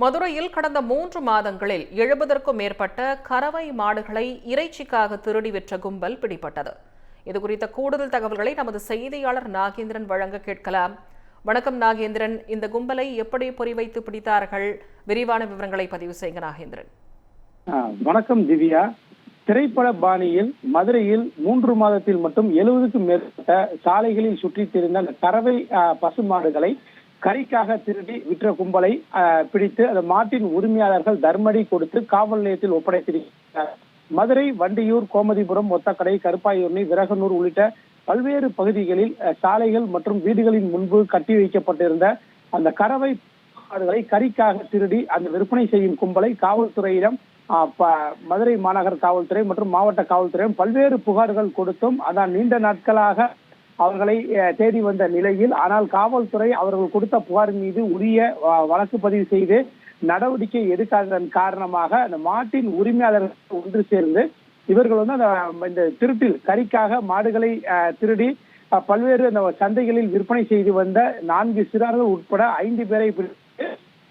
மதுரையில் கடந்த மூன்று மாதங்களில் எழுபதற்கும் மேற்பட்ட கறவை மாடுகளை இறைச்சிக்காக திருடி விற்ற கும்பல் பிடிபட்டது. இதுகுறித்த கூடுதல் தகவல்களை நமது செய்தியாளர் நாகேந்திரன் வழங்க கேட்கலாம். வணக்கம் நாகேந்திரன். இந்த கும்பலை எப்படி பொறிவைத்து பிடித்தார்கள்? விரிவான விவரங்களை பதிவு செய்யுங்க நாகேந்திரன். வணக்கம் திவ்யா. திரைப்பட பாணியில் மதுரையில் மூன்று மாதத்தில் மட்டும் எழுபதுக்கும் மேற்பட்ட சாலைகளில் சுற்றித் திரிந்த அந்த கறவை பசுமாடுகளை கறிக்காக திருடி விற்ற கும்பலை பிடித்து அந்த மாட்டின் உரிமையாளர்கள் தர்மடி கொடுத்து காவல் நிலையத்தில் ஒப்படைத்திருக்கிறார். மதுரை வண்டியூர் கோமதிபுரம் ஒத்தக்கடை கருப்பாயூர்னி விரகனூர் உள்ளிட்ட பல்வேறு பகுதிகளில் சாலைகள் மற்றும் வீடுகளின் முன்பு கட்டி வைக்கப்பட்டிருந்த அந்த கறவை ஆடுகளை கறிக்காக திருடி அந்த விற்பனை செய்யும் கும்பலை காவல்துறையிடம் மதுரை மாநகர் காவல்துறை மற்றும் மாவட்ட காவல்துறையும் பல்வேறு புகார்கள் கொடுத்தும் அதான் நீண்ட நாட்களாக அவர்களை தேடி வந்த நிலையில் ஆனால் காவல்துறை அவர்கள் கொடுத்த புகார் மீது உரிய வழக்கு பதிவு செய்து நடவடிக்கை எடுக்காததன் காரணமாக அந்த மாட்டின் உரிமையாளர்கள் ஒன்று சேர்ந்து இவர்கள் வந்து அந்த இந்த திருட்டில் கறிக்காக மாடுகளை திருடி பல்வேறு அந்த சந்தைகளில் விற்பனை செய்து வந்த நான்கு சிறார்கள் உட்பட ஐந்து பேரை பிடித்து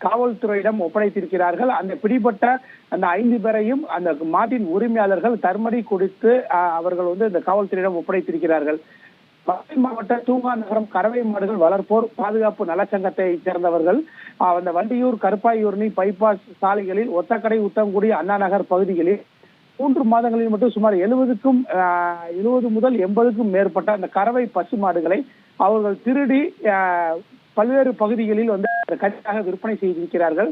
காவல்துறையிடம் ஒப்படைத்திருக்கிறார்கள். அந்த பிடிபட்ட அந்த ஐந்து பேரையும் அந்த மாட்டின் உரிமையாளர்கள் தர்மடி கொடுத்து அவர்கள் வந்து இந்த காவல்துறையிடம் ஒப்படைத்திருக்கிறார்கள். மதுரை மாவட்ட தூங்கா நகரம் கறவை மாடுகள் வளர்ப்போர் பாதுகாப்பு நலச்சங்கத்தை சேர்ந்தவர்கள். அஹ், அந்த வண்டியூர் கருப்பாயூர்னி பைபாஸ் சாலைகளில் ஒத்தக்கடை உத்தங்குடி அண்ணா நகர் பகுதிகளில் மூன்று மாதங்களில் மட்டும் சுமார் எழுபதுக்கும் எழுபது முதல் எண்பதுக்கும் மேற்பட்ட அந்த கறவை பசு மாடுகளை அவர்கள் திருடி அஹ், பல்வேறு பகுதிகளில் வந்து கறிக்காக விற்பனை செய்திருக்கிறார்கள்.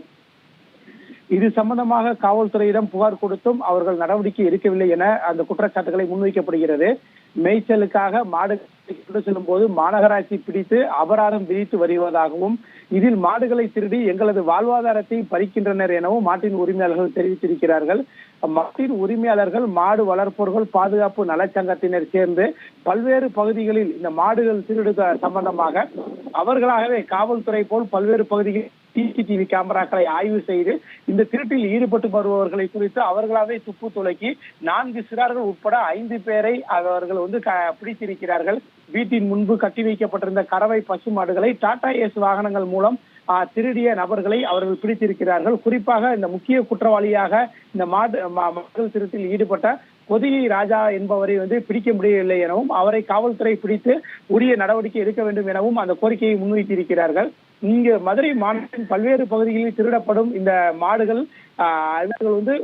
இது சம்பந்தமாக காவல்துறையிடம் புகார் கொடுத்தும் அவர்கள் நடவடிக்கை எடுக்கவில்லை என அந்த குற்றச்சாட்டுகளை முன்வைக்கப்படுகிறது. மேய்ச்சலுக்காக மாடுகளை கொண்டு செல்லும் போது மாநகராட்சி பிடித்து அபராதம் விதித்து வருவதாகவும் இதில் மாடுகளை திருடி எங்களது வாழ்வாதாரத்தை பறிக்கின்றனர் எனவும் மாட்டின் உரிமையாளர்கள் தெரிவித்திருக்கிறார்கள். மாட்டின் உரிமையாளர்கள் மாடு வளர்ப்போர்கள் பாதுகாப்பு நலச்சங்கத்தினர் சேர்ந்து பல்வேறு பகுதிகளில் இந்த மாடுகள் திருடு சம்பந்தமாக அவர்களாகவே காவல்துறை போல் பல்வேறு பகுதிகளில் சிசிடிவி கேமராக்களை ஆய்வு செய்து இந்த திருட்டில் ஈடுபட்டு வருபவர்களை குறித்து அவர்களாவே துப்பு துளக்கி நான்கு சிறார்கள் உட்பட ஐந்து பேரை அவர்கள் வந்து பிடித்திருக்கிறார்கள். வீட்டின் முன்பு கட்டி வைக்கப்பட்டிருந்த கறவை பசு மாடுகளை டாடா ஏஸ் வாகனங்கள் மூலம் திருடிய நபர்களை அவர்கள் பிடித்திருக்கிறார்கள். குறிப்பாக இந்த முக்கிய குற்றவாளியாக இந்த மாடு மக்கள் மாடுகள் திருட்டில் ஈடுபட்ட கொதிகை ராஜா என்பவரை வந்து பிடிக்க முடியவில்லை எனவும் அவரை காவல்துறை பிடித்து உரிய நடவடிக்கை எடுக்க வேண்டும் எனவும் அந்த கோரிக்கையை முன்வைத்திருக்கிறார்கள். இங்கு மதுரை மாநிலத்தின் பல்வேறு பகுதிகளில் திருடப்படும் இந்த மாடுகள் ஆஹ், இவர்கள் வந்து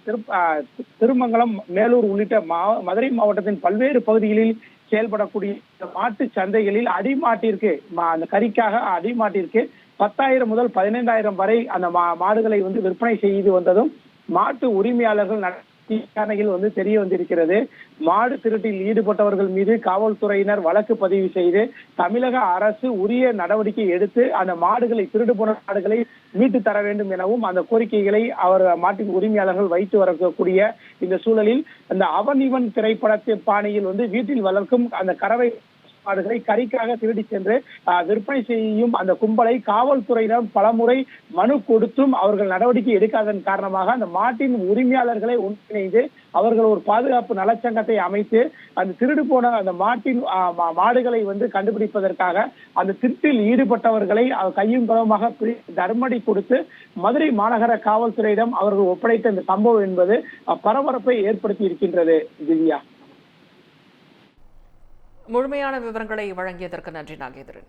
திரு- திருமங்கலம் மேலூர் உள்ளிட்ட மா- மதுரை மாவட்டத்தின் பல்வேறு பகுதிகளில் செயல்படக்கூடிய இந்த மாட்டு சந்தைகளில் அடிமாட்டிற்கு மா- அந்த கறிக்காக அடிமாட்டிற்கு பத்தாயிரம் முதல் பதினைந்தாயிரம் வரை அந்த மா- மாடுகளை வந்து விற்பனை செய்து வந்ததும் மாட்டு உரிமையாளர்கள் விசாரணையில் வந்து தெரிய வந்திருக்கிறது. மாடு திருட்டில் ஈடுபட்டவர்கள் மீது காவல்துறையினர் வழக்கு பதிவு செய்து தமிழக அரசு உரிய நடவடிக்கை எடுத்து அந்த மாடுகளை திருடு போன மாடுகளை மீட்டு தர வேண்டும் எனவும் அந்த கோரிக்கைகளை அவர் மாட்டின் உரிமையாளர்கள் வைத்து வரக்கூடிய இந்த சூழலில் அந்த அவன் இவன் திரைப்படத்தை பாணியில் வந்து வீட்டில் வளர்க்கும் அந்த கறவை மாடுகளை கறிக்காக திருடி சென்று ஆஹ், விற்பனை செய்யும் அந்த கும்பலை காவல்துறையிடம் பலமுறை மனு கொடுத்தும் அவர்கள் நடவடிக்கை எடுக்காதன் காரணமாக அந்த மாட்டின் உரிமையாளர்களை ஒன்றிணைந்து அவர்கள் ஒரு பாதுகாப்பு நலச்சங்கத்தை அமைத்து அந்த திருடு போன அந்த மாட்டின் ஆஹ், மாடுகளை வந்து கண்டுபிடிப்பதற்காக அந்த திருட்டில் ஈடுபட்டவர்களை கையும் களவுமாக தர்மடி கொடுத்து மதுரை மாநகர காவல்துறையிடம் அவர்கள் ஒப்படைத்த இந்த சம்பவம் என்பது பரபரப்பை ஏற்படுத்தி இருக்கின்றது திவ்யா. முழுமையான விவரங்களை வழங்கியதற்கு நன்றி நாகேந்திரன்.